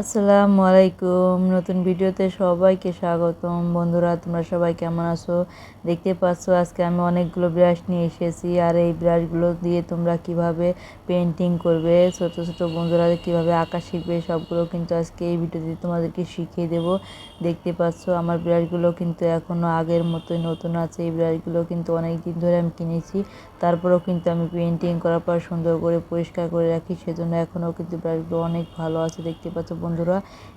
আসসালামু আলাইকুম। নতুন ভিডিওতে সবাইকে স্বাগতম। বন্ধুরা, তোমরা সবাই কেমন আছো? দেখতে পাচ্ছ, আজকে আমি অনেকগুলো ব্রাশ নিয়ে এসেছি আর এই ব্রাশগুলো দিয়ে তোমরা কীভাবে পেন্টিং করবে, ছোট ছোট বন্ধুরা কীভাবে আঁকা শিখবে, সবগুলো কিন্তু আজকে এই ভিডিওতে তোমাদেরকে শিখিয়ে দেব। দেখতে পাচ্ছ, আমার ব্রাশগুলো কিন্তু এখনও আগের মতোই নতুন আছে। এই ব্রাশগুলো কিন্তু অনেক দিন ধরে আমি কিনেছি। তারপরেও কিন্তু আমি পেন্টিং করার পর সুন্দর করে পরিষ্কার করে রাখি, সেজন্য এখনও কিন্তু ব্রাশগুলো অনেক ভালো আছে। দেখতে পাচ্ছ বন্ধুরা,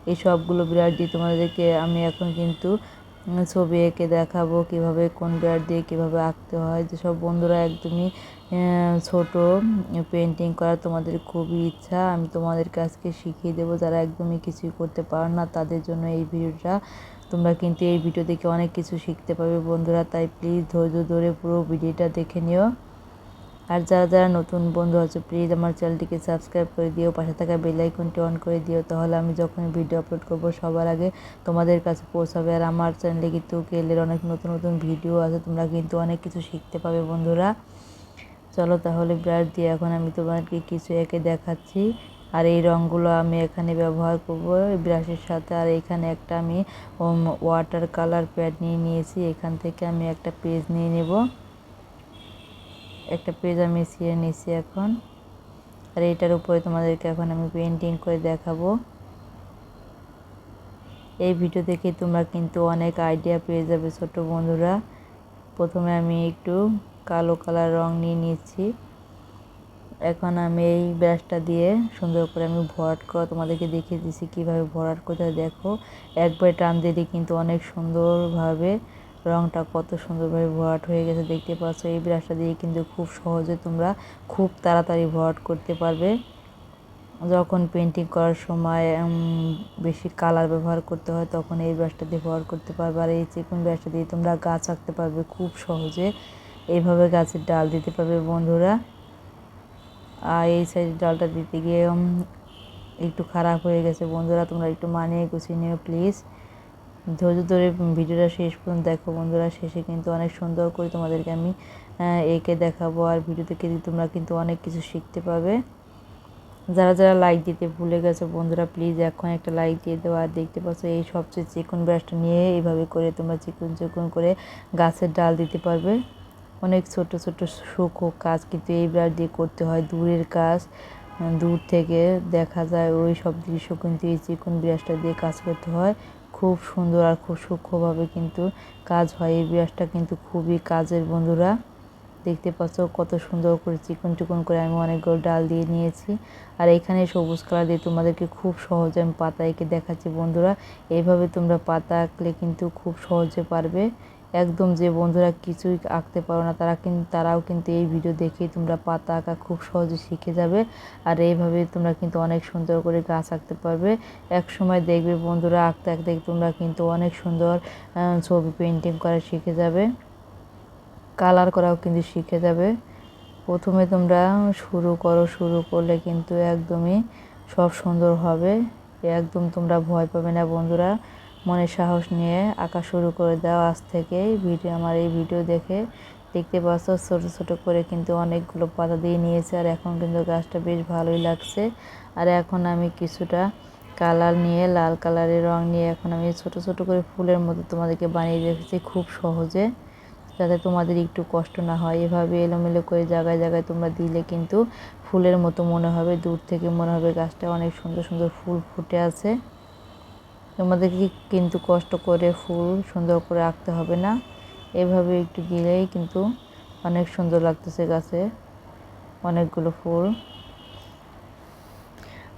এই সবগুলো বিরাট দিয়ে তোমাদেরকে আমি এখন কিন্তু ছবি এঁকে দেখাবো কীভাবে, কোন বিরাট দিয়ে কীভাবে আঁকতে হয়। যেসব বন্ধুরা একদমই ছোট পেন্টিং করার তোমাদের খুবই ইচ্ছা, আমি তোমাদের কাছকে শিখিয়ে দেবো। যারা একদমই কিছুই করতে পারো না, তাদের জন্য এই ভিডিওটা তোমরা কিন্তু এই ভিডিও দেখে অনেক কিছু শিখতে পারবে বন্ধুরা। তাই প্লিজ ধৈর্য ধরে পুরো ভিডিওটা দেখে নিও। আর যারা যারা নতুন বন্ধু আছে প্লিজ আমার চ্যানেলটিকে সাবস্ক্রাইব করে দিও, পাশে থাকা বেল আইকনটি অন করে দিও, তাহলে আমি যখন ভিডিও আপলোড করব, সবার আগে তোমাদের কাছে পৌঁছাবে। আর আমার চ্যানেলে কিন্তু কেলের অনেক নতুন নতুন ভিডিও আছে, তোমরা কিন্তু অনেক কিছু শিখতে পাবে বন্ধুরা। চলো তাহলে ব্রাশ দিয়ে এখন আমি তোমাদেরকে কিছু এঁকে দেখাচ্ছি। আর এই রঙগুলো আমি এখানে ব্যবহার করব ব্রাশের সাথে। আর এখানে একটা আমি ওয়াটার কালার প্যাড নিয়ে নিয়েছি। এখান থেকে আমি একটা পেজ নিয়ে নেব। একটা পেজ ছিঁড়ে নিছি এখন। আর এটার উপরে তোমাদেরকে এখন আমি পেন্টিং করে দেখাবো। এই ভিডিও দেখে তোমরা কিন্তু অনেক আইডিয়া পেয়ে যাবে ছোট বন্ধুরা। প্রথমে আমি একটু কালো কালার রং নিয়ে নিচ্ছি। এখন আমি এই ব্রাশটা দিয়ে সুন্দর করে আমি ভরাট করা তোমাদেরকে দেখিয়ে দিচ্ছি কীভাবে ভরাট করতে দেখো, একবার টান দিলে কিন্তু অনেক সুন্দরভাবে রংটা কত সুন্দরভাবে ভরাট হয়ে গেছে দেখতে পাচ্ছ। এই ব্রাশটা দিয়ে কিন্তু খুব সহজে তোমরা খুব তাড়াতাড়ি ভরাট করতে পারবে। যখন পেন্টিং করার সময় বেশি কালার ব্যবহার করতে হয়, তখন এই ব্রাশটা দিয়ে ব্যবহার করতে পারবে। আর এই চিকন ব্রাশটা দিয়ে তোমরা গাছ আঁকতে পারবে খুব সহজে। এইভাবে গাছের ডাল দিতে পারবে বন্ধুরা। আর এই সাইডের ডালটা দিতে গিয়ে একটু খারাপ হয়ে গেছে বন্ধুরা, তোমরা একটু মানিয়ে গুছিয়ে নিও প্লিজ ধৈর্য ধরে ভিডিওটা শেষ পর্যন্ত দেখো বন্ধুরা। শেষে কিন্তু অনেক সুন্দর করে তোমাদেরকে আমি এঁকে দেখাবো। আর ভিডিও থেকে তোমরা কিন্তু অনেক কিছু শিখতে পাবে যারা যারা লাইক দিতে ভুলে গেছে বন্ধুরা প্লিজ এখন একটা লাইক দিয়ে দেওয়া আর দেখতে পাচ্ছ এই সবচেয়ে চিকন ব্রাশটা নিয়ে এইভাবে করে তোমরা চিকন চিকন করে গাছের ডাল দিতে পারবে। অনেক ছোট ছোট সূক্ষ্ম কাজ কিন্তু এই ব্রাশ দিয়ে করতে হয়। দূরের কাজ, দূর থেকে দেখা যায় ওই সব দৃশ্য কিন্তু এই চিকন ব্রাশটা দিয়ে কাজ করতে হয়। খুব সুন্দর আর খুব সূক্ষ্মভাবে কিন্তু কাজ হয়। এই ব্রাশটা কিন্তু খুবই কাজের বন্ধুরা। দেখতে পাচ্ছ কত সুন্দর করে চিকন চিকন করে আমি অনেকগুলো ডাল দিয়ে নিয়েছি। আর এখানে সবুজ কালার দিয়ে তোমাদেরকে খুব সহজে আমি পাতা এঁকে দেখাচ্ছি বন্ধুরা। এইভাবে তোমরা পাতা আঁকলে কিন্তু খুব সহজে পারবে। একদম যে বন্ধুরা কিছুই আঁকতে পারো না, তারা কিন্তু তারাও কিন্তু এই ভিডিও দেখেই তোমরা পাতা আঁকা খুব সহজে শিখে যাবে। আর এইভাবে তোমরা কিন্তু অনেক সুন্দর করে গাছ আঁকতে পারবে। এক সময় দেখবে বন্ধুরা আঁকতে আঁকতে তোমরা কিন্তু অনেক সুন্দর ছবি পেন্টিং করা শিখে যাবে। কালার করাও কিন্তু শিখে যাবে। প্রথমে তোমরা শুরু করো, শুরু করলে কিন্তু একদমই সব সুন্দর হবে। একদম তোমরা ভয় পাবে না বন্ধুরা। মনে সাহস নিয়ে আঁকা শুরু করে দাও আজ থেকেই। ভিডিও আমার এই ভিডিও দেখে দেখতে পাচ্ছ, ছোটো ছোটো করে কিন্তু অনেকগুলো পাতা দিয়ে নিয়েছে আর এখন কিন্তু গাছটা বেশ ভালোই লাগছে। আর এখন আমি কিছুটা কালার নিয়ে, লাল কালারের রং নিয়ে এখন আমি ছোট ছোট করে ফুলের মতো তোমাদেরকে বানিয়ে রেখেছি খুব সহজে, যাতে তোমাদের একটু কষ্ট না হয়। এভাবে এলোমেলো করে জায়গায় জায়গায় তোমরা দিলে কিন্তু ফুলের মতো মনে হবে, দূর থেকে মনে হবে গাছটা অনেক সুন্দর সুন্দর ফুল ফুটে আছে। তোমাদেরকে কিন্তু কষ্ট করে ফুল সুন্দর করে আঁকতে হবে না। এভাবে একটু দিলেই কিন্তু অনেক সুন্দর লাগতেছে গাছে। অনেকগুলো ফুল।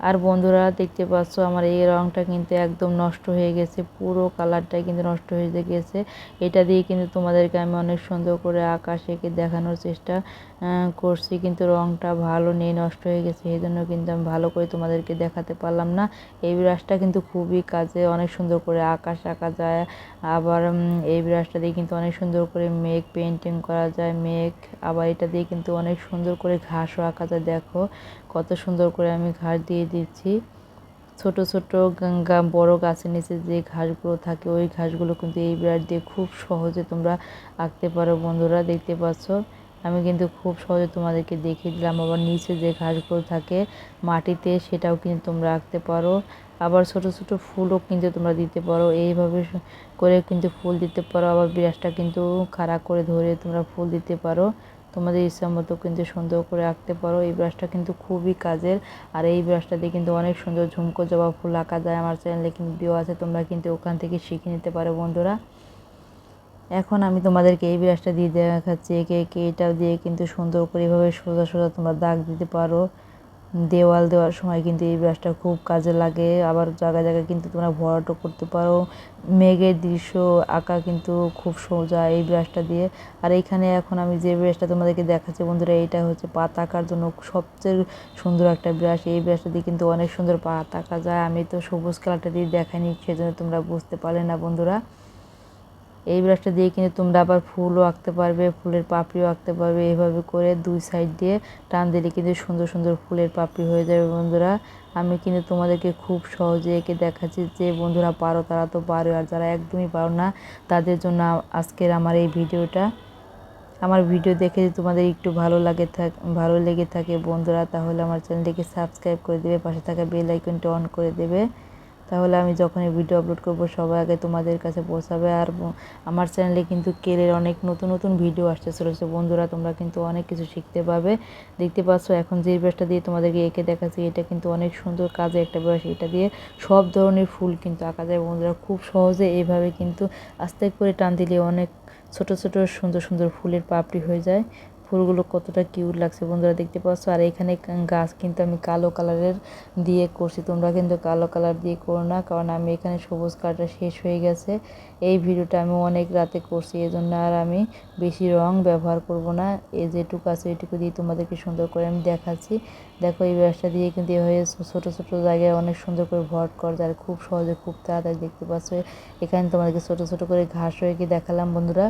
আর বন্ধুরা দেখতে পাচ্ছ আমার এই রঙটা কিন্তু একদম নষ্ট হয়ে গেছে, পুরো কালারটা কিন্তু নষ্ট হয়ে গেছে। এটা দিয়ে কিন্তু তোমাদেরকে আমি অনেক সুন্দর করে আকাশ এঁকে দেখানোর চেষ্টা করছি। কিন্তু রঙটা ভালো নেই, নষ্ট হয়ে গেছে এই জন্য কিন্তু আমি ভালো করে তোমাদেরকে দেখাতে পারলাম না। এই ব্রাশটা কিন্তু খুবই কাজে অনেক সুন্দর করে আকাশ আঁকা যায়, আবার এই ব্রাশটা দিয়ে কিন্তু অনেক সুন্দর করে মেঘ পেন্টিং করা যায়, মেঘ, আবার এটা দিয়ে কিন্তু অনেক সুন্দর করে ঘাসও আঁকা যায়। দেখো কত সুন্দর করে আমি ঘাস দিয়ে দিচ্ছি ছোট ছোট বড় গাছের নিচে যে ঘাসগুলো থাকে, ওই ঘাসগুলো কিন্তু এই ব্রাশ দিয়ে খুব সহজে তোমরা আঁকতে পারো বন্ধুরা, দেখতে পাচ্ছ? আমি কিন্তু খুব সহজে তোমাদেরকে দেখিয়ে দিলাম। আবার নিচে যে ঘাসগুলো থাকে মাটিতে, সেটাও কিন্তু তোমরা আঁকতে পারো। আবার ছোট ছোট ফুলও কিন্তু তোমরা দিতে পারো। এইভাবে করে কিন্তু ফুল দিতে পারো। আবার ব্রাশটা কিন্তু খাড়া করে ধরে তোমরা ফুল দিতে পারো। তোমাদের ইচ্ছা মতো কিন্তু সুন্দর করে আঁকতে পারো। এই ব্রাশটা কিন্তু খুবই কাজের। আর এই ব্রাশটা দিয়ে কিন্তু অনেক সুন্দর ঝুমকো জবা ফুল আঁকা যায়। আমার চ্যানেলে কিন্তু দেওয়া আছে, তোমরা কিন্তু ওখান থেকে শিখে নিতে পারো বন্ধুরা। এখন আমি তোমাদেরকে এই ব্রাশটা দিয়ে দেখাচ্ছি। একে একে এটাও দিয়ে কিন্তু সুন্দর করে এভাবে সোজা সোজা তোমরা দাগ দিতে পারো। দেওয়াল দেওয়ার সময় কিন্তু এই ব্রাশটা খুব কাজে লাগে। আবার জায়গায় জায়গায় কিন্তু তোমরা ভরাটও করতে পারো। মেঘের দৃশ্য, আঁকা কিন্তু খুব সোজা এই ব্রাশটা দিয়ে। আর এইখানে এখন আমি যে ব্রাশটা তোমাদেরকে দেখাচ্ছি বন্ধুরা, এইটা হচ্ছে পাতা আঁকার জন্য সবচেয়ে সুন্দর একটা ব্রাশ এই ব্রাশটা দিয়ে কিন্তু অনেক সুন্দর পাতা আঁকা যায়। আমি তো সবুজ কালারটা দিয়ে দেখাইনি, সেজন্য তোমরা বুঝতে পারলে না বন্ধুরা। এই ব্রাশটা দিয়ে কিন্তু তোমরা আবার ফুলও আঁকতে পারবে, ফুলের পাপড়িও আঁকতে পারবে। এইভাবে করে দুই সাইড দিয়ে টান দিলে কিন্তু সুন্দর সুন্দর ফুলের পাপড়ি হয়ে যাবে বন্ধুরা। আমি কিন্তু তোমাদেরকে খুব সহজে এঁকে দেখাচ্ছি যে বন্ধুরা পারো, তারা তো পারো, আর যারা একদমই পারো না, তাদের জন্য আজকের আমার এই ভিডিওটা। আমার ভিডিও দেখে যদি তোমাদের একটু ভালো লাগে থাক, ভালো লেগে থাকে বন্ধুরা, তাহলে আমার চ্যানেলটিকে সাবস্ক্রাইব করে দেবে, পাশে থাকা বেল আইকনটি অন করে দেবে। তাহলে আমি যখনই ভিডিও আপলোড করব, সবাই আগে তোমাদের কাছে পৌঁছাবে। আর আমার চ্যানেলে কিন্তু কেলের অনেক নতুন নতুন ভিডিও আসতে চলেছে বন্ধুরা, তোমরা কিন্তু অনেক কিছু শিখতে পাবে। দেখতে পাচ্ছ, এখন যে ব্রাশটা দিয়ে তোমাদেরকে এঁকে দেখাচ্ছি, এটা কিন্তু অনেক সুন্দর কাজে একটা ব্রাশ এটা দিয়ে সব ধরনের ফুল কিন্তু আঁকা যায়। বন্ধুরা, খুব সহজে এইভাবে কিন্তু আস্তে করে টান দিলে অনেক ছোট ছোট সুন্দর সুন্দর ফুলের পাপড়ি হয়ে যায়। ফুলগুলো কতটা কিউট লাগছে বন্ধুরা দেখতে পাচ্ছ। আর এখানে গাছ কিন্তু আমি কালো কালারের দিয়ে করছি। তোমরা কিন্তু কালো কালার দিয়ে করো না, কারণ আমি এখানে সবুজ কালারটা শেষ হয়ে গেছে। এই ভিডিওটা আমি অনেক রাতে করছি এই জন্য আর আমি বেশি রং ব্যবহার করব না। এই যেটুকু আছে এটুকু দিয়ে তোমাদেরকে সুন্দর করে আমি দেখাচ্ছি। দেখো এই ব্যবসা দিয়ে কিন্তু এভাবে ছোটো ছোটো জায়গায় অনেক সুন্দর করে ভট করা যায় খুব সহজে খুব তাড়াতাড়ি দেখতে পাচ্ছ। এখানে তোমাদেরকে ছোটো ছোটো করে ঘাস হয়ে গিয়ে দেখালাম বন্ধুরা।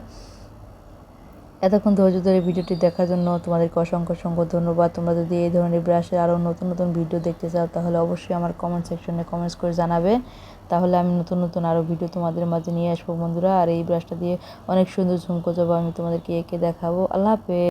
এতক্ষণ ধৈর্য ধরে ভিডিওটি দেখার জন্য তোমাদেরকে অসংখ্য অসংখ্য ধন্যবাদ। তোমরা যদি এই ধরনের ব্রাশের আরও নতুন নতুন ভিডিও দেখতে চাও, তাহলে অবশ্যই আমার কমেন্ট সেকশনে কমেন্টস করে জানাবে। তাহলে আমি নতুন নতুন আরও ভিডিও তোমাদের মাঝে নিয়ে আসব বন্ধুরা। আর এই ব্রাশটা দিয়ে অনেক সুন্দর ঝুমকো জবা আমি তোমাদেরকে এঁকে দেখাবো। আল্লাহ হাফেজ।